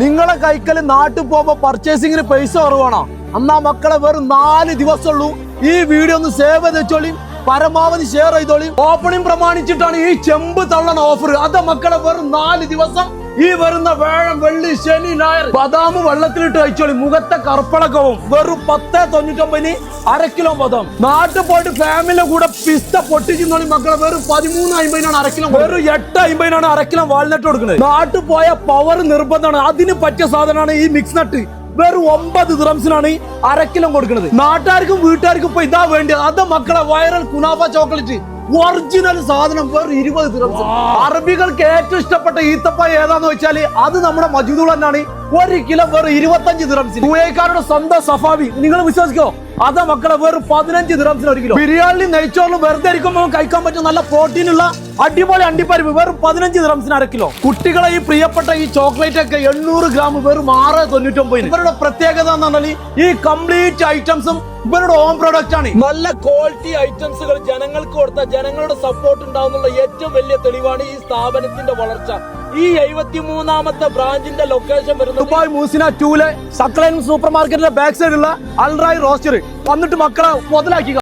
നിങ്ങളെ കൈക്കൽ നാട്ടിൽ പോകുമ്പോ പർച്ചേസിംഗിന് പൈസ കുറവാണോ? അന്നാ മക്കളെ വെറും നാല് ദിവസമുള്ളൂ. ഈ വീഡിയോ ഒന്ന് സേവ് ചെയ്ത് വെച്ചോളി. പരമാവധി ഷെയർ ചെയ്തോളി. ഓപ്പണിംഗ് പ്രമാണിച്ചിട്ടാണ് ഈ ചെമ്പ് തള്ളണ ഓഫർ അത് മക്കളെ വെറും നാല് ദിവസം ഈ വരുന്ന വേഴം വെള്ളി ശനി നായർ ബദാം വെള്ളത്തിലിട്ട് കഴിച്ചോളി. മുഖത്തെ കറുപ്പളക്കവും വെറും പത്ത് തൊണ്ണൂറ്റൊമ്പതിന് അര കിലോ ബദാം. നാട്ടിൽ പോയിട്ട് ഫാമിലിയുടെ കൂടെ പിസ്ത പൊട്ടിക്കുന്നോളി മക്കളെ വെറും പതിമൂന്ന് അമ്പതിനാണ് അര കിലോ വെറും എട്ട് അമ്പതിനാണ് അര കിലോ വാൾനട്ട് കൊടുക്കുന്നത്. നാട്ടിൽ പോയ പവർ നിർബന്ധമാണ്. അതിന് പറ്റിയ സാധനമാണ് ഈ മിക്സ് നട്ട് വെറും ഒമ്പത് അര കിലോ കൊടുക്കുന്നത്. നാട്ടുകാർക്കും വീട്ടുകാർക്കും ഇപ്പൊ ഇതാ വേണ്ടിയത്. അത് മക്കളെ വൈറൽ കുനാഫ ചോക്ലേറ്റ് ഒറിജിനൽ സാധനം വേറെ ഇരുപത് ദിറംസ് അറബികൾക്ക് ഏറ്റവും ഇഷ്ടപ്പെട്ട ഈത്തപ്പായ ഏതാന്ന് വെച്ചാൽ അത് നമ്മുടെ മജൂദുൾ തന്നെയാണ് ഒരു കിലോ വെറും ഇരുപത്തഞ്ച് ദിറംസിന് യുഎക്കാരുടെ സ്വന്തം സഫാവി. നിങ്ങൾ വിശ്വസിക്കോ? അതാ മക്കളെ വെറും പതിനഞ്ച് ദിറംസിന് ഒരു കിലോ. ബിരിയാണി നെയ്ച്ചോറിലും വെറുതെ ഇരിക്കുമ്പോൾ കഴിക്കാൻ പറ്റും നല്ല പ്രോട്ടീൻ ഉള്ള അടിപൊളി അണ്ടിപ്പരിപ്പ് വെറും പതിനഞ്ച് ദിറംസിന് അര കിലോ. കുട്ടികളെ ഈ പ്രിയപ്പെട്ട ഈ ചോക്ലേറ്റ് ഒക്കെ എണ്ണൂറ് ഗ്രാം വെറും ആറ് തൊണ്ണൂറ്റൊമ്പതിന് ഇവരുടെ പ്രത്യേകത എന്ന് പറഞ്ഞാൽ ഈ കംപ്ലീറ്റ് ഐറ്റംസും ഇവരുടെ ഓൺ പ്രൊഡക്റ്റ് ആണ്. നല്ല ക്വാളിറ്റി ഐറ്റംസുകൾ ജനങ്ങൾക്ക് കൊടുത്ത ജനങ്ങളുടെ സപ്പോർട്ട് ഉണ്ടാവുന്നുള്ള ഏറ്റവും വലിയ തെളിവാണ് ഈ സ്ഥാപനത്തിന്റെ വളർച്ച. ഈ എഴുപത്തി മൂന്നാമത്തെ ബ്രാഞ്ചിന്റെ ലൊക്കേഷൻ വരുന്നത് ദുബായ് മൂസിന ടൂലെ സക്ലൈൻ സൂപ്പർ മാർക്കറ്റിന്റെ ബാക്ക് സൈഡിലുള്ള അൾറായി റോസ്റ്ററി വന്നിട്ട് മക്കളെ മുതലാക്കി